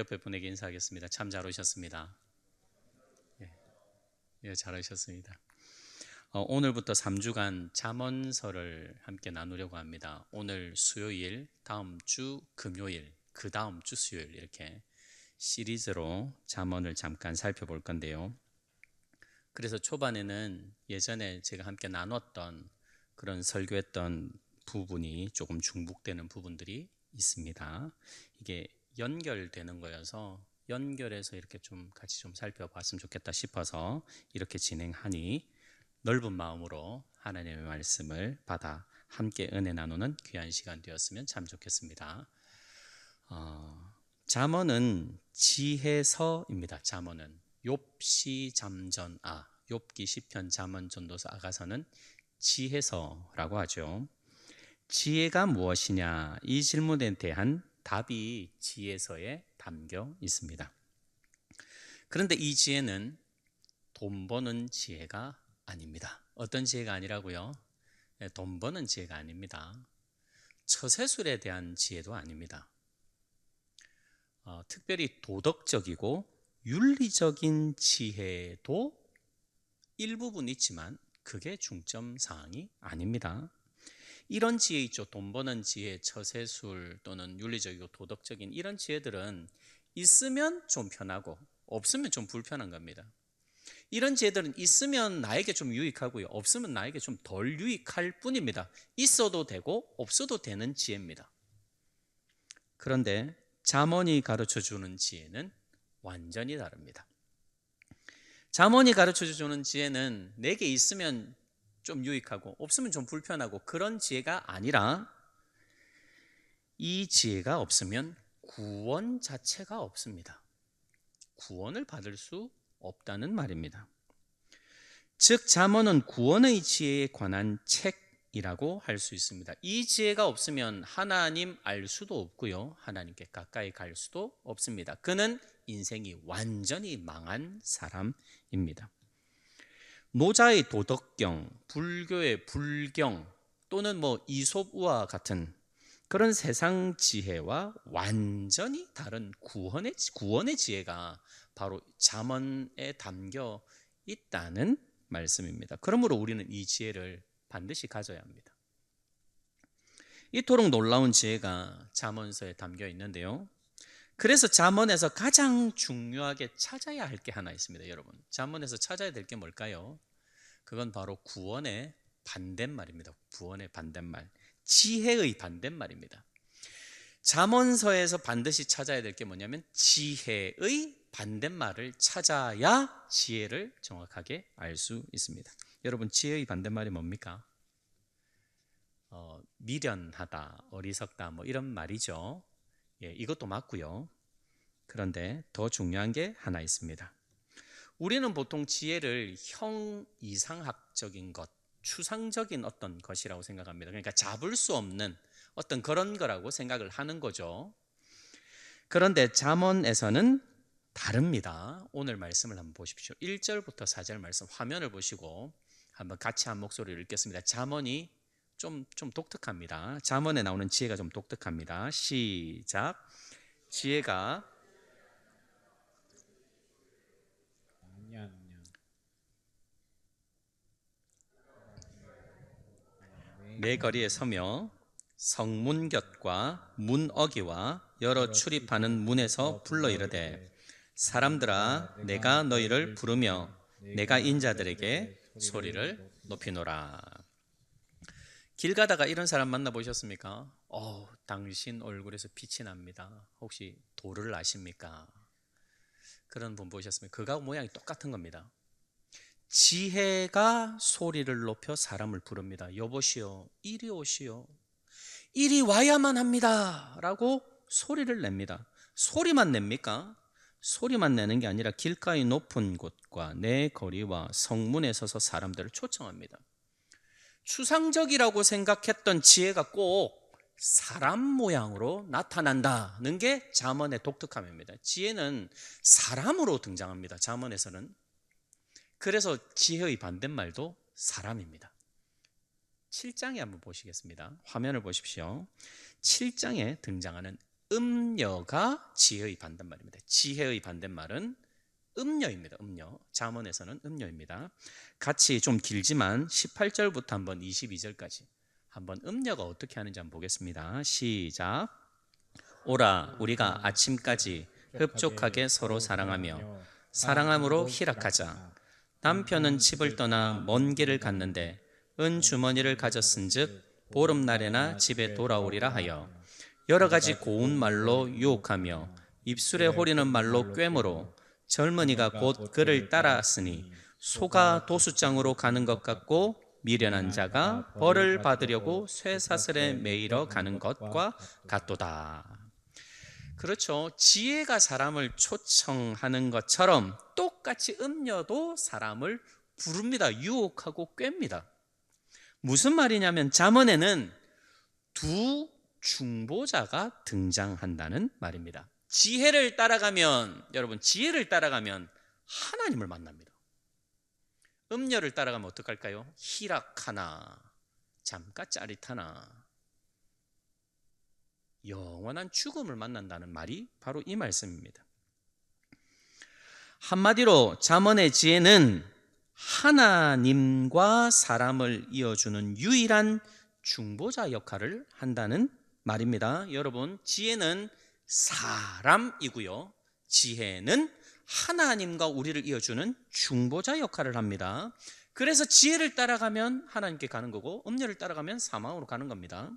옆에 분에게 인사하겠습니다. 참 잘 오셨습니다. 예, 예, 잘 오셨습니다. 어, 오늘부터 3주간 잠언서를 함께 나누려고 합니다. 오늘 수요일, 다음 주 금요일, 그 다음 주 수요일 이렇게 시리즈로 잠언을 잠깐 살펴볼 건데요. 그래서 초반에는 예전에 제가 함께 나눴던 그런 설교했던 부분이 조금 중복되는 부분들이 있습니다. 이게 연결되는 거여서 연결해서 이렇게 좀 같이 좀 살펴봤으면 좋겠다 싶어서 이렇게 진행하니 넓은 마음으로 하나님의 말씀을 받아 함께 은혜 나누는 귀한 시간 되었으면 참 좋겠습니다. 어, 잠언은 지혜서입니다. 잠언은 욥시 잠전 아 욥기 시편 잠언 전도서 아가서는 지혜서라고 하죠. 지혜가 무엇이냐 이 질문에 대한 답이 지혜서에 담겨 있습니다. 그런데 이 지혜는 돈 버는 지혜가 아닙니다. 어떤 지혜가 아니라고요? 네, 돈 버는 지혜가 아닙니다. 처세술에 대한 지혜도 아닙니다. 어, 특별히 도덕적이고 윤리적인 지혜도 일부분 있지만 그게 중점 사항이 아닙니다. 이런 지혜 있죠. 돈 버는 지혜, 처세술 또는 윤리적이고 도덕적인 이런 지혜들은 있으면 좀 편하고 없으면 좀 불편한 겁니다. 이런 지혜들은 있으면 나에게 좀 유익하고요. 없으면 나에게 좀 덜 유익할 뿐입니다. 있어도 되고 없어도 되는 지혜입니다. 그런데 잠언이 가르쳐 주는 지혜는 완전히 다릅니다. 잠언이 가르쳐 주는 지혜는 내게 있으면 좀 유익하고 없으면 좀 불편하고 그런 지혜가 아니라 이 지혜가 없으면 구원 자체가 없습니다. 구원을 받을 수 없다는 말입니다. 즉 잠언은 구원의 지혜에 관한 책이라고 할 수 있습니다. 이 지혜가 없으면 하나님 알 수도 없고요. 하나님께 가까이 갈 수도 없습니다. 그는 인생이 완전히 망한 사람입니다. 노자의 도덕경, 불교의 불경 또는 뭐 이솝우와 같은 그런 세상 지혜와 완전히 다른 구원의 구원의 지혜가 바로 잠언에 담겨 있다는 말씀입니다. 그러므로 우리는 이 지혜를 반드시 가져야 합니다. 이토록 놀라운 지혜가 잠언서에 담겨 있는데요. 그래서 잠언에서 가장 중요하게 찾아야 할 게 하나 있습니다, 여러분. 잠언에서 찾아야 될 게 뭘까요? 그건 바로 구원의 반대말입니다. 구원의 반대말. 지혜의 반대말입니다. 잠언서에서 반드시 찾아야 될 게 뭐냐면 지혜의 반대말을 찾아야 지혜를 정확하게 알 수 있습니다. 여러분 지혜의 반대말이 뭡니까? 어, 미련하다, 어리석다 뭐 이런 말이죠. 예, 이것도 맞고요. 그런데 더 중요한 게 하나 있습니다. 우리는 보통 지혜를 형 이상학적인 것, 추상적인 어떤 것이라고 생각합니다. 그러니까 잡을 수 없는 어떤 그런 거라고 생각을 하는 거죠. 그런데 잠언에서는 다릅니다. 오늘 말씀을 한번 보십시오. 1절부터 4절 말씀 화면을 보시고 한번 같이 한 목소리를 읽겠습니다. 잠언이 좀, 좀 독특합니다. 잠언에 나오는 지혜가 좀 독특합니다. 시작. 지혜가 내 거리에 서며 성문 곁과 문 어기와 여러 출입하는 문에서 불러 이르되 사람들아 내가 너희를 부르며 내가 인자들에게 소리를 높이노라 길 가다가 이런 사람 만나 보셨습니까? 어, 당신 얼굴에서 빛이 납니다. 혹시 도를 아십니까? 그런 분 보셨습니까? 그가 모양이 똑같은 겁니다. 지혜가 소리를 높여 사람을 부릅니다. 여보시오, 이리 오시오. 이리 와야만 합니다. 라고 소리를 냅니다. 소리만 냅니까? 소리만 내는 게 아니라 길가의 높은 곳과 내 거리와 성문에 서서 사람들을 초청합니다. 추상적이라고 생각했던 지혜가 꼭 사람 모양으로 나타난다는 게 잠언의 독특함입니다. 지혜는 사람으로 등장합니다. 잠언에서는. 그래서 지혜의 반대말도 사람입니다. 7장에 한번 보시겠습니다. 화면을 보십시오. 7장에 등장하는 음녀가 지혜의 반대말입니다. 지혜의 반대말은 음녀입니다. 음녀. 잠언에서는 음녀입니다. 같이 좀 길지만 18절부터 한번 22절까지 한번 음녀가 어떻게 하는지 한번 보겠습니다. 시작. 오라 우리가 아침까지 흡족하게 서로 사랑하며 사랑함으로 희락하자. 남편은 집을 떠나 먼 길을 갔는데 은 주머니를 가졌은즉 보름날에나 집에 돌아오리라 하여 여러 가지 고운 말로 유혹하며 입술에 호리는 말로 꿰므로 젊은이가 곧 그를 따라왔으니 소가 도수장으로 가는 것 같고 미련한 자가 벌을 받으려고 쇠사슬에 매이러 가는 것과 같도다. 그렇죠. 지혜가 사람을 초청하는 것처럼 똑같이 음녀도 사람을 부릅니다. 유혹하고 꿰입니다. 무슨 말이냐면 잠언에는 두 중보자가 등장한다는 말입니다. 지혜를 따라가면 여러분 지혜를 따라가면 하나님을 만납니다. 음녀를 따라가면 어떡할까요? 희락하나 잠깐 짜릿하나 영원한 죽음을 만난다는 말이 바로 이 말씀입니다. 한마디로 잠언의 지혜는 하나님과 사람을 이어주는 유일한 중보자 역할을 한다는 말입니다. 여러분, 지혜는 사람이고요. 지혜는 하나님과 우리를 이어주는 중보자 역할을 합니다. 그래서 지혜를 따라가면 하나님께 가는 거고 음녀를 따라가면 사망으로 가는 겁니다.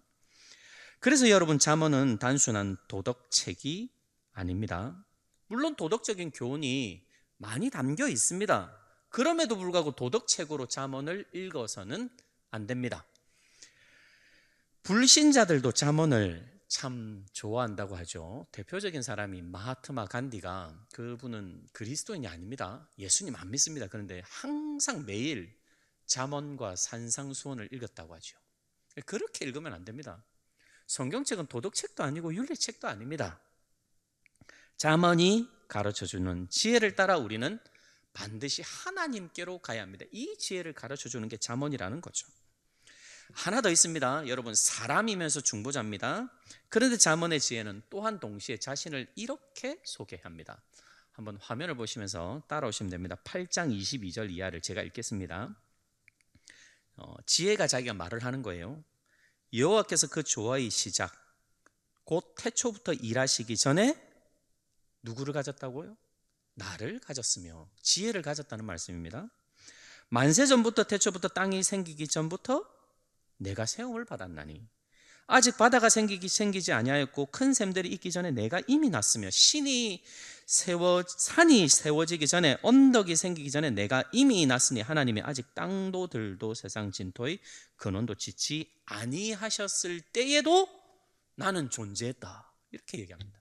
그래서 여러분 잠언은 단순한 도덕책이 아닙니다. 물론 도덕적인 교훈이 많이 담겨 있습니다. 그럼에도 불구하고 도덕책으로 잠언을 읽어서는 안 됩니다. 불신자들도 잠언을 참 좋아한다고 하죠. 대표적인 사람이 마하트마 간디가 그분은 그리스도인이 아닙니다. 예수님 안 믿습니다. 그런데 항상 매일 잠언과 산상수원을 읽었다고 하죠. 그렇게 읽으면 안 됩니다. 성경책은 도덕책도 아니고 윤리책도 아닙니다. 자문이 가르쳐 주는 지혜를 따라 우리는 반드시 하나님께로 가야 합니다. 이 지혜를 가르쳐 주는 게 자문이라는 거죠. 하나 더 있습니다. 여러분 사람이면서 중보자입니다. 그런데 자문의 지혜는 또한 동시에 자신을 이렇게 소개합니다. 한번 화면을 보시면서 따라오시면 됩니다. 8장 22절 이하를 제가 읽겠습니다. 어, 지혜가 자기가 말을 하는 거예요. 여호와께서 그 조화의 시작 곧 태초부터 일하시기 전에 누구를 가졌다고요? 나를 가졌으며 지혜를 가졌다는 말씀입니다. 만세 전부터 태초부터 땅이 생기기 전부터 내가 세움을 받았나니 아직 바다가 생기기 생기지 아니하였고 큰 샘들이 있기 전에 내가 이미 났으며 신이 세워 산이 세워지기 전에 언덕이 생기기 전에 내가 이미 났으니 하나님이 아직 땅도 들도 세상 진토의 근원도 짓지 아니하셨을 때에도 나는 존재했다 이렇게 얘기합니다.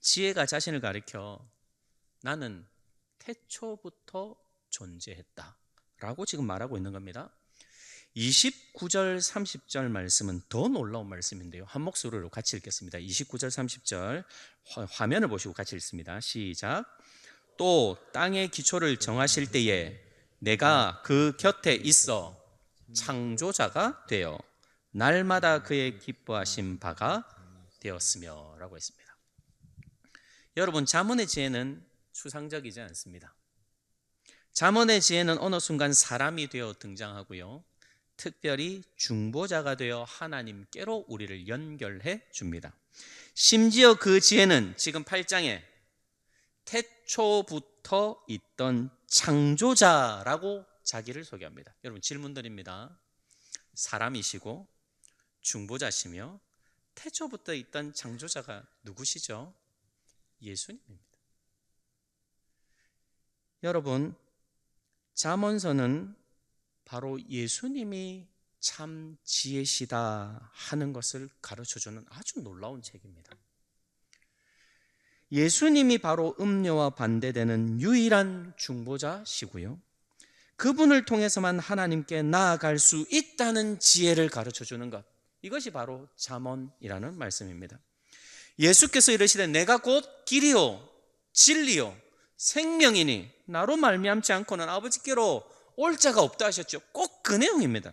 지혜가 자신을 가리켜 나는 태초부터 존재했다라고 지금 말하고 있는 겁니다. 29절 30절 말씀은 더 놀라운 말씀인데요. 한 목소리로 같이 읽겠습니다. 29절 30절 화면을 보시고 같이 읽습니다. 시작. 또 땅의 기초를 정하실 때에 내가 그 곁에 있어 창조자가 되어 날마다 그의 기뻐하신 바가 되었으며라고 했습니다. 여러분 자문의 지혜는 추상적이지 않습니다. 자문의 지혜는 어느 순간 사람이 되어 등장하고요. 특별히 중보자가 되어 하나님께로 우리를 연결해 줍니다. 심지어 그 지혜는 지금 8장에 태초부터 있던 창조자라고 자기를 소개합니다. 여러분 질문 드립니다. 사람이시고 중보자시며 태초부터 있던 창조자가 누구시죠? 예수님입니다. 여러분 잠언서는 바로 예수님이 참 지혜시다 하는 것을 가르쳐 주는 아주 놀라운 책입니다. 예수님이 바로 음녀와 반대되는 유일한 중보자시고요. 그분을 통해서만 하나님께 나아갈 수 있다는 지혜를 가르쳐 주는 것. 이것이 바로 잠언이라는 말씀입니다. 예수께서 이르시되 내가 곧 길이요 진리요 생명이니 나로 말미암지 않고는 아버지께로 올 자가 없다 하셨죠. 꼭 그 내용입니다.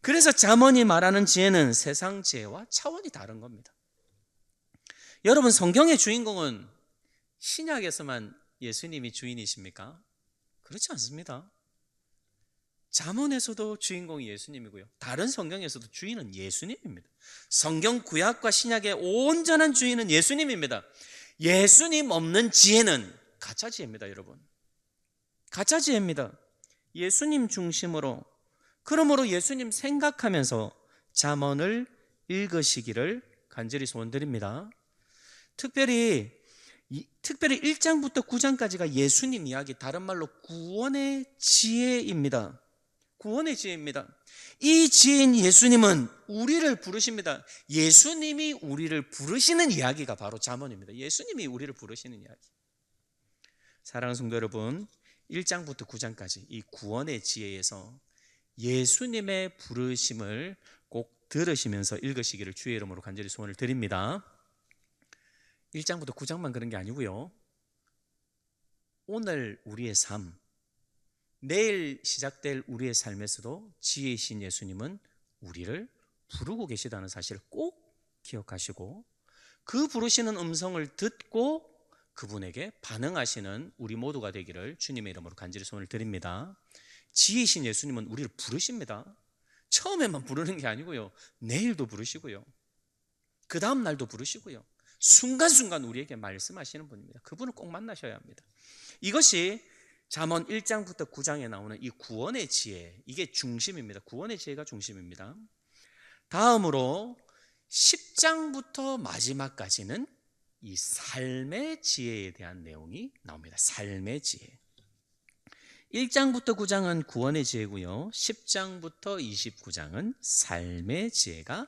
그래서 잠언이 말하는 지혜는 세상 지혜와 차원이 다른 겁니다. 여러분 성경의 주인공은 신약에서만 예수님이 주인이십니까? 그렇지 않습니다. 잠언에서도 주인공이 예수님이고요. 다른 성경에서도 주인은 예수님입니다. 성경 구약과 신약의 온전한 주인은 예수님입니다. 예수님 없는 지혜는 가짜 지혜입니다, 여러분. 가짜 지혜입니다. 예수님 중심으로 그러므로 예수님 생각하면서 잠언을 읽으시기를 간절히 소원드립니다. 특별히 이, 특별히 1장부터 9장까지가 예수님 이야기, 다른 말로 구원의 지혜입니다. 구원의 지혜입니다. 이 지혜인 예수님은 우리를 부르십니다. 예수님이 우리를 부르시는 이야기가 바로 잠언입니다. 예수님이 우리를 부르시는 이야기. 사랑하는 성도 여러분, 1장부터 9장까지 이 구원의 지혜에서 예수님의 부르심을 꼭 들으시면서 읽으시기를 주의 이름으로 간절히 소원을 드립니다. 1장부터 9장만 그런 게 아니고요. 오늘 우리의 삶, 내일 시작될 우리의 삶에서도 지혜이신 예수님은 우리를 부르고 계시다는 사실을 꼭 기억하시고 그 부르시는 음성을 듣고 그분에게 반응하시는 우리 모두가 되기를 주님의 이름으로 간절히 손을 드립니다. 지혜이신 예수님은 우리를 부르십니다. 처음에만 부르는 게 아니고요. 내일도 부르시고요. 그 다음 날도 부르시고요. 순간순간 우리에게 말씀하시는 분입니다. 그분을 꼭 만나셔야 합니다. 이것이 잠언 1장부터 9장에 나오는 이 구원의 지혜, 이게 중심입니다. 구원의 지혜가 중심입니다. 다음으로 10장부터 마지막까지는 이 삶의 지혜에 대한 내용이 나옵니다. 삶의 지혜. 1장부터 9장은 구원의 지혜고요. 10장부터 29장은 삶의 지혜가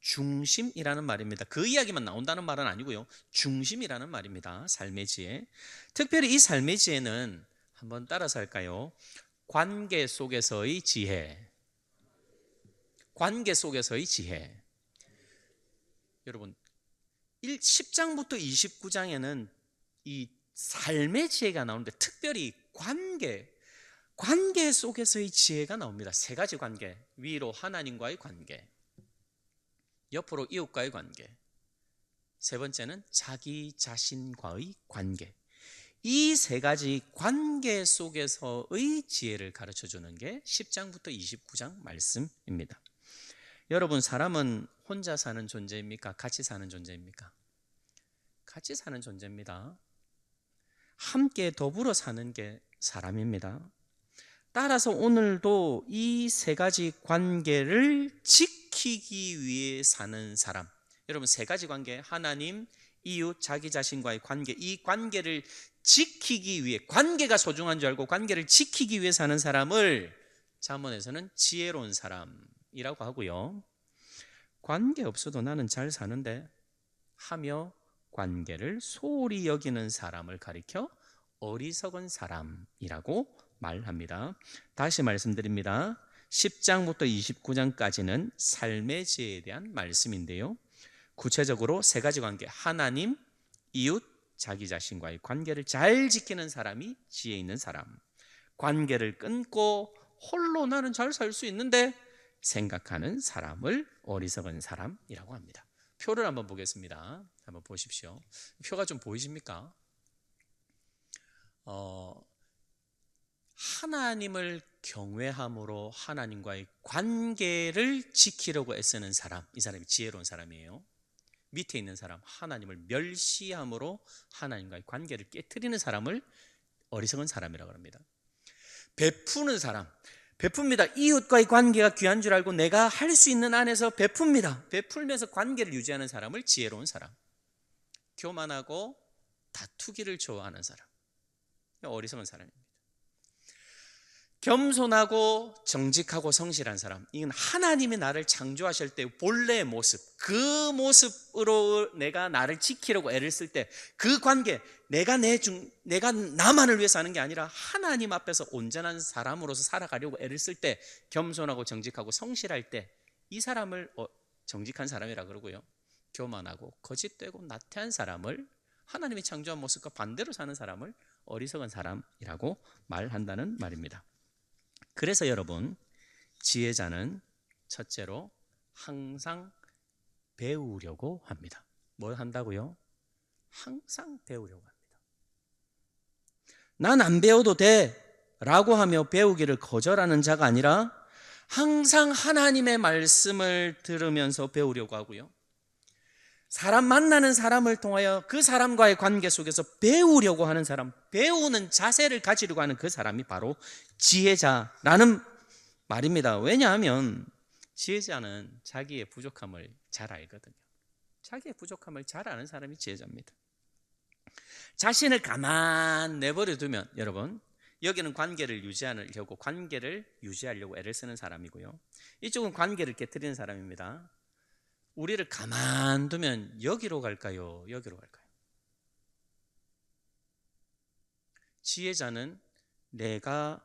중심이라는 말입니다. 그 이야기만 나온다는 말은 아니고요. 중심이라는 말입니다. 삶의 지혜. 특별히 이 삶의 지혜는 한번 따라서 할까요? 관계 속에서의 지혜. 관계 속에서의 지혜. 여러분, 10장부터 29장에는 이 삶의 지혜가 나오는데 특별히 관계, 관계 속에서의 지혜가 나옵니다. 세 가지 관계. 위로 하나님과의 관계. 옆으로 이웃과의 관계. 세 번째는 자기 자신과의 관계. 이 세 가지 관계 속에서의 지혜를 가르쳐 주는 게 10장부터 29장 말씀입니다. 여러분, 사람은 혼자 사는 존재입니까? 같이 사는 존재입니까? 같이 사는 존재입니다. 함께 더불어 사는 게 사람입니다. 따라서 오늘도 이 세 가지 관계를 지키기 위해 사는 사람. 여러분, 세 가지 관계, 하나님, 이웃, 자기 자신과의 관계, 이 관계를 지키기 위해, 관계가 소중한 줄 알고 관계를 지키기 위해 사는 사람을 자문에서는 지혜로운 사람 이라고 하고요. 관계 없어도 나는 잘 사는데 하며 관계를 소홀히 여기는 사람을 가리켜 어리석은 사람이라고 말합니다. 다시 말씀드립니다. 10장부터 29장까지는 삶의 지혜에 대한 말씀인데요. 구체적으로 세 가지 관계, 하나님, 이웃, 자기 자신과의 관계를 잘 지키는 사람이 지혜 있는 사람. 관계를 끊고 홀로 나는 잘 살 수 있는데 생각하는 사람을 어리석은 사람이라고 합니다. 표를 한번 보겠습니다. 한번 보십시오. 표가 좀 보이십니까? 어, 하나님을 경외함으로 하나님과의 관계를 지키려고 애쓰는 사람, 이 사람이 지혜로운 사람이에요. 밑에 있는 사람, 하나님을 멸시함으로 하나님과의 관계를 깨뜨리는 사람을 어리석은 사람이라고 합니다. 베푸는 사람, 베풉니다. 이웃과의 관계가 귀한 줄 알고 내가 할 수 있는 안에서 베풉니다. 베풀면서 관계를 유지하는 사람을 지혜로운 사람. 교만하고 다투기를 좋아하는 사람. 어리석은 사람입니다. 겸손하고 정직하고 성실한 사람. 이건 하나님이 나를 창조하실 때 본래의 모습, 그 모습으로 내가 나를 지키려고 애를 쓸 때 그 관계, 내가 내 중, 내가 나만을 위해서 하는 게 아니라 하나님 앞에서 온전한 사람으로서 살아가려고 애를 쓸 때 겸손하고 정직하고 성실할 때 이 사람을 어, 정직한 사람이라 그러고요. 교만하고 거짓되고 나태한 사람을 하나님이 창조한 모습과 반대로 사는 사람을 어리석은 사람이라고 말한다는 말입니다. 그래서 여러분, 지혜자는 첫째로 항상 배우려고 합니다. 뭘 한다고요? 항상 배우려고 합니다. 난 안 배워도 돼 라고 하며 배우기를 거절하는 자가 아니라 항상 하나님의 말씀을 들으면서 배우려고 하고요. 사람 만나는 사람을 통하여 그 사람과의 관계 속에서 배우려고 하는 사람, 배우는 자세를 가지려고 하는 그 사람이 바로 지혜자라는 말입니다. 왜냐하면 지혜자는 자기의 부족함을 잘 알거든요. 자기의 부족함을 잘 아는 사람이 지혜자입니다. 자신을 가만 내버려 두면 여러분 여기는 관계를 유지하려고 관계를 유지하려고 애를 쓰는 사람이고요. 이쪽은 관계를 깨뜨리는 사람입니다. 우리를 가만두면 여기로 갈까요? 여기로 갈까요? 지혜자는 내가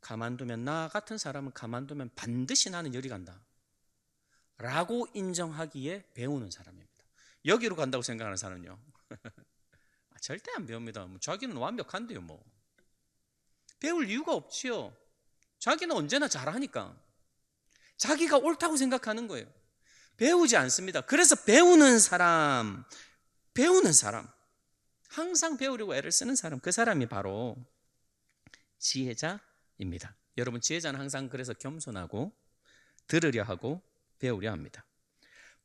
가만두면 나 같은 사람은 가만두면 반드시 나는 여리 간다. 라고 인정하기에 배우는 사람입니다. 여기로 간다고 생각하는 사람은요. 아, 절대 안 배웁니다. 뭐 자기는 완벽한데요, 뭐. 배울 이유가 없지요. 자기는 언제나 잘하니까. 자기가 옳다고 생각하는 거예요. 배우지 않습니다. 그래서 배우는 사람, 배우는 사람, 항상 배우려고 애를 쓰는 사람, 그 사람이 바로 지혜자입니다. 여러분, 지혜자는 항상 그래서 겸손하고 들으려 하고 배우려 합니다.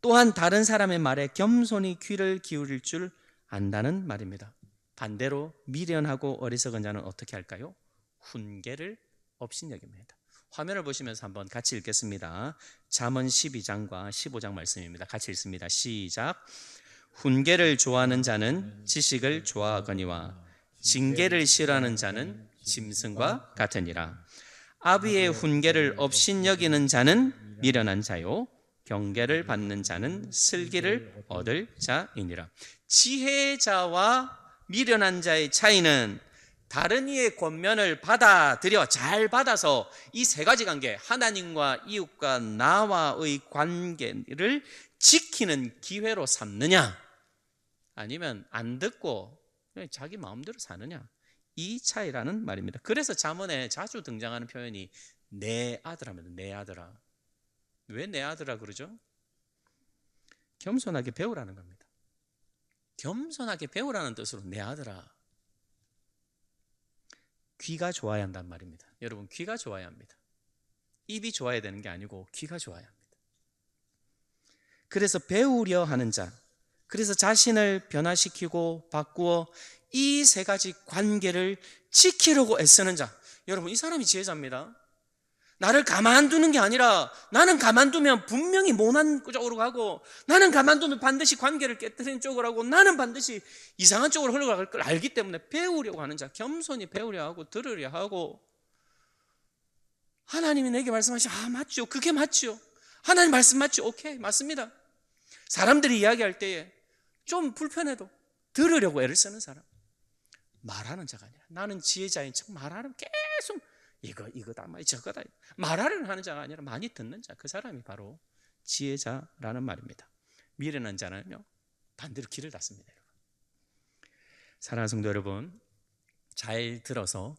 또한 다른 사람의 말에 겸손히 귀를 기울일 줄 안다는 말입니다. 반대로 미련하고 어리석은 자는 어떻게 할까요? 훈계를 업신여깁니다. 화면을 보시면서 한번 같이 읽겠습니다. 잠언 12장과 15장 말씀입니다. 같이 읽습니다. 시작. 훈계를 좋아하는 자는 지식을 좋아하거니와 징계를 싫어하는 자는 짐승과 같으니라. 아비의 훈계를 업신여기는 자는 미련한 자요 경계를 받는 자는 슬기를 얻을 자이니라. 지혜자와 미련한 자의 차이는 다른 이의 권면을 받아들여 잘 받아서 이 세 가지 관계, 하나님과 이웃과 나와의 관계를 지키는 기회로 삼느냐, 아니면 안 듣고 자기 마음대로 사느냐, 이 차이라는 말입니다. 그래서 자문에 자주 등장하는 표현이 내 아들하면 내 아들아. 왜 내 아들아 그러죠? 겸손하게 배우라는 겁니다. 겸손하게 배우라는 뜻으로 내 아들아. 귀가 좋아야 한단 말입니다. 여러분, 귀가 좋아야 합니다. 입이 좋아야 되는 게 아니고 귀가 좋아야 합니다. 그래서 배우려 하는 자, 그래서 자신을 변화시키고 바꾸어 이 세 가지 관계를 지키려고 애쓰는 자. 여러분, 이 사람이 지혜자입니다. 나를 가만두는 게 아니라 나는 가만두면 분명히 모난 쪽으로 가고 나는 가만두면 반드시 관계를 깨뜨리는 쪽으로 하고 나는 반드시 이상한 쪽으로 흘러갈 걸 알기 때문에 배우려고 하는 자 겸손히 배우려 하고 들으려 하고 하나님이 내게 말씀하시 아 맞죠 그게 맞죠 하나님 말씀 맞죠 오케이 맞습니다. 사람들이 이야기할 때에 좀 불편해도 들으려고 애를 쓰는 사람. 말하는 자가 아니라 나는 지혜자인 척 말하는 계속 이거 이거다 말 저거다 말하려는 하는 자가 아니라 많이 듣는 자 그 사람이 바로 지혜자라는 말입니다. 미련한 자는요 반대로 길을 닫습니다. 사랑하는 성도 여러분 잘 들어서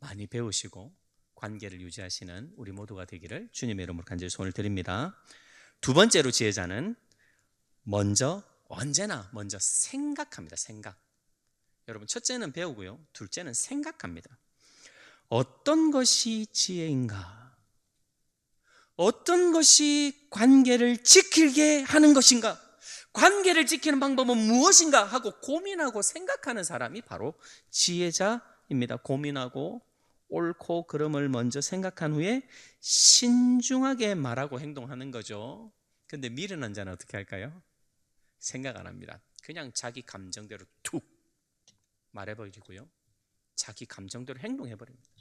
많이 배우시고 관계를 유지하시는 우리 모두가 되기를 주님의 이름으로 간절히 소원을 드립니다. 두 번째로 지혜자는 먼저 언제나 먼저 생각합니다. 생각. 여러분 첫째는 배우고요. 둘째는 생각합니다. 어떤 것이 지혜인가? 어떤 것이 관계를 지키게 하는 것인가? 관계를 지키는 방법은 무엇인가? 하고 고민하고 생각하는 사람이 바로 지혜자입니다. 고민하고 옳고 그름을 먼저 생각한 후에 신중하게 말하고 행동하는 거죠. 근데 미련 한 자는 어떻게 할까요? 생각 안 합니다. 그냥 자기 감정대로 툭 말해버리고요. 자기 감정대로 행동해버립니다.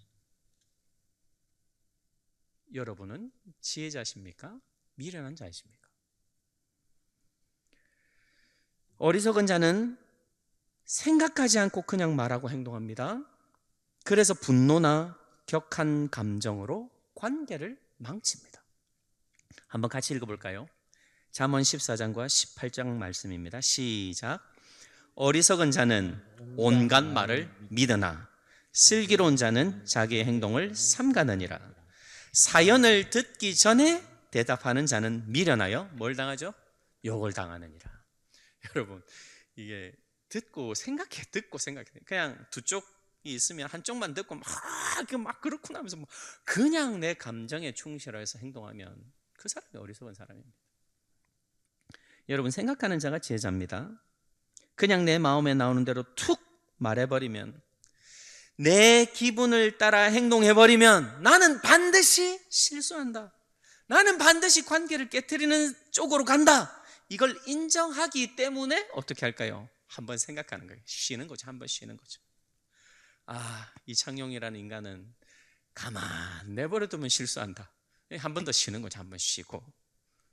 여러분은 지혜자십니까? 미련한 자이십니까? 어리석은 자는 생각하지 않고 그냥 말하고 행동합니다. 그래서 분노나 격한 감정으로 관계를 망칩니다. 한번 같이 읽어볼까요? 잠언 14장과 18장 말씀입니다. 시작. 어리석은 자는 온갖 말을 믿으나 슬기로운 자는 자기의 행동을 삼가느니라. 사연을 듣기 전에 대답하는 자는 미련하여 뭘 당하죠? 욕을 당하느니라. 여러분, 이게 듣고 생각해 듣고 생각해 그냥 두 쪽이 있으면 한쪽만 듣고 막, 그막 그렇구나 하면서 뭐 그냥 내 감정에 충실해서 행동하면 그 사람이 어리석은 사람입니다. 여러분 생각하는 자가 지혜자입니다. 그냥 내 마음에 나오는 대로 툭 말해버리면 내 기분을 따라 행동해버리면 나는 반드시 실수한다. 나는 반드시 관계를 깨뜨리는 쪽으로 간다. 이걸 인정하기 때문에 어떻게 할까요? 한번 생각하는 거예요. 쉬는 거죠. 한번 쉬는 거죠. 아, 이창용이라는 인간은 가만 내버려두면 실수한다. 한 번 더 쉬는 거죠. 한 번 쉬고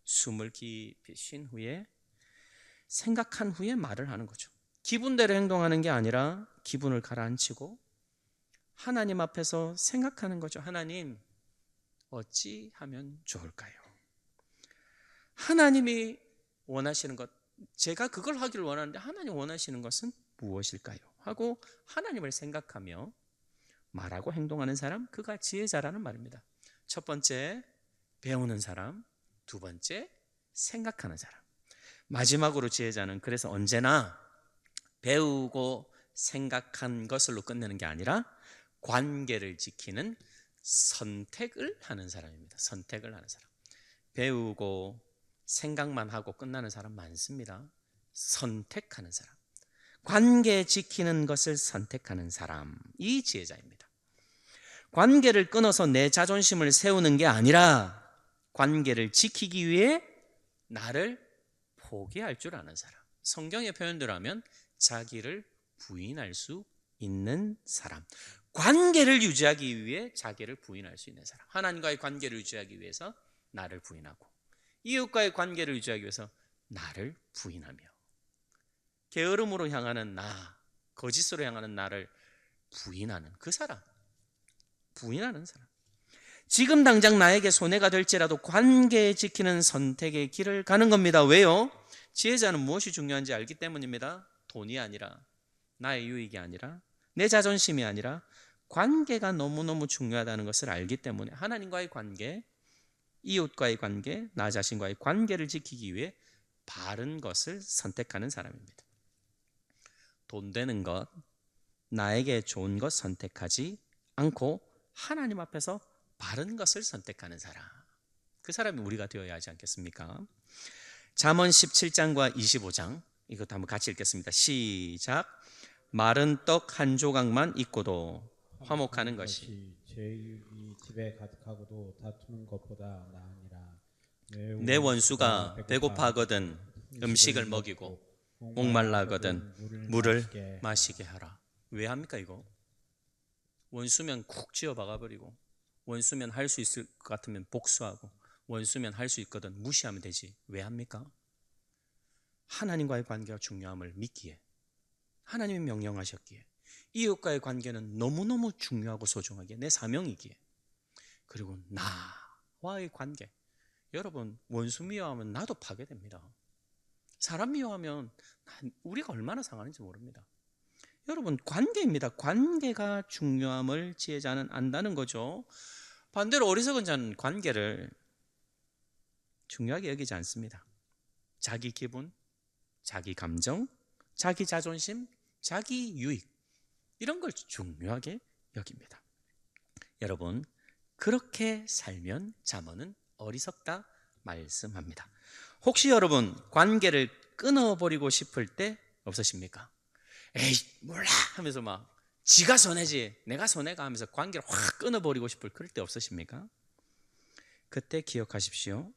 숨을 깊이 쉰 후에 생각한 후에 말을 하는 거죠. 기분대로 행동하는 게 아니라 기분을 가라앉히고 하나님 앞에서 생각하는 거죠. 하나님, 어찌 하면 좋을까요? 하나님이 원하시는 것, 제가 그걸 하기를 원하는데 하나님 원하시는 것은 무엇일까요? 하고 하나님을 생각하며 말하고 행동하는 사람, 그가 지혜자라는 말입니다. 첫 번째, 배우는 사람. 두 번째, 생각하는 사람. 마지막으로 지혜자는 그래서 언제나 배우고 생각한 것으로 끝내는 게 아니라 관계를 지키는 선택을 하는 사람입니다. 선택을 하는 사람. 배우고 생각만 하고 끝나는 사람 많습니다. 선택하는 사람. 관계 지키는 것을 선택하는 사람이 지혜자입니다. 관계를 끊어서 내 자존심을 세우는 게 아니라 관계를 지키기 위해 나를 포기할 줄 아는 사람. 성경의 표현대로 하면 자기를 부인할 수 있는 사람. 관계를 유지하기 위해 자기를 부인할 수 있는 사람. 하나님과의 관계를 유지하기 위해서 나를 부인하고 이웃과의 관계를 유지하기 위해서 나를 부인하며 게으름으로 향하는 나, 거짓으로 향하는 나를 부인하는 그 사람. 부인하는 사람. 지금 당장 나에게 손해가 될지라도 관계 지키는 선택의 길을 가는 겁니다. 왜요? 지혜자는 무엇이 중요한지 알기 때문입니다. 돈이 아니라 나의 유익이 아니라 내 자존심이 아니라 관계가 너무너무 중요하다는 것을 알기 때문에 하나님과의 관계, 이웃과의 관계, 나 자신과의 관계를 지키기 위해 바른 것을 선택하는 사람입니다. 돈 되는 것, 나에게 좋은 것 선택하지 않고 하나님 앞에서 바른 것을 선택하는 사람. 그 사람이 우리가 되어야 하지 않겠습니까? 잠언 17장과 25장 이것도 한번 같이 읽겠습니다. 시작. 마른 떡 한 조각만 있고도 화목하는 것이 제육이 집에 가득하고도 다투는 것보다 나으니라. 내 원수가 배고파하거든 음식을 먹이고 목말라거든 물을 마시게 하라. 왜 합니까 이거? 원수면 쿡 쥐어 박아버리고 원수면 할 수 있을 것 같으면 복수하고 원수면 할 수 있거든 무시하면 되지 왜 합니까? 하나님과의 관계가 중요함을 믿기에 하나님이 명령하셨기에 이웃과의 관계는 너무너무 중요하고 소중하게 내 사명이기에. 그리고 나와의 관계. 여러분 원수 미워하면 나도 파괴됩니다. 사람 미워하면 우리가 얼마나 상하는지 모릅니다. 여러분 관계입니다. 관계가 중요함을 지혜자는 안다는 거죠. 반대로 어리석은 자는 관계를 중요하게 여기지 않습니다. 자기 기분, 자기 감정, 자기 자존심, 자기 유익 이런 걸 중요하게 여깁니다. 여러분 그렇게 살면 잠언은 어리석다 말씀합니다. 혹시 여러분 관계를 끊어버리고 싶을 때 없으십니까? 에이 몰라 하면서 막 지가 손해지 내가 손해가 하면서 관계를 확 끊어버리고 싶을 그럴 때 없으십니까? 그때 기억하십시오.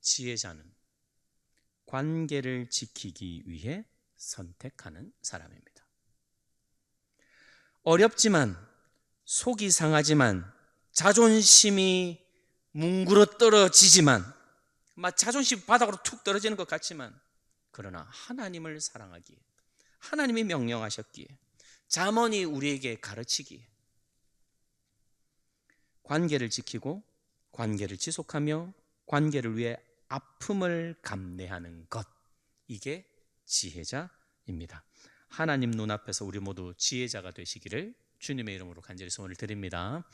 지혜자는 관계를 지키기 위해 선택하는 사람입니다. 어렵지만 속이 상하지만 자존심이 뭉그러 떨어지지만 막 자존심 바닥으로 툭 떨어지는 것 같지만 그러나 하나님을 사랑하기에 하나님이 명령하셨기에 잠언이 우리에게 가르치기에 관계를 지키고 관계를 지속하며 관계를 위해 아픔을 감내하는 것 이게 지혜자입니다. 하나님 눈앞에서 우리 모두 지혜자가 되시기를 주님의 이름으로 간절히 소원을 드립니다.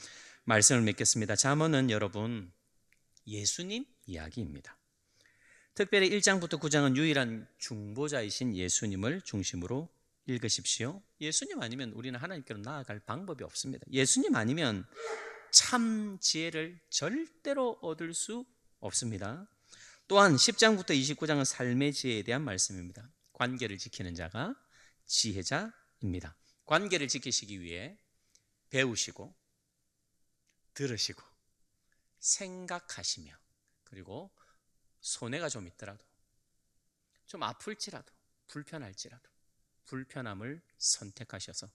말씀을 맺겠습니다. 잠언은 여러분 예수님 이야기입니다. 특별히 1장부터 9장은 유일한 중보자이신 예수님을 중심으로 읽으십시오. 예수님 아니면 우리는 하나님께로 나아갈 방법이 없습니다. 예수님 아니면 참 지혜를 절대로 얻을 수 없습니다. 또한 10장부터 29장은 삶의 지혜에 대한 말씀입니다. 관계를 지키는 자가 지혜자입니다. 관계를 지키시기 위해 배우시고 들으시고 생각하시며 그리고 손해가 좀 있더라도 좀 아플지라도 불편할지라도 불편함을 선택하셔서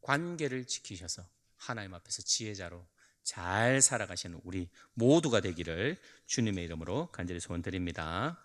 관계를 지키셔서 하나님 앞에서 지혜자로 잘 살아가시는 우리 모두가 되기를 주님의 이름으로 간절히 소원 드립니다.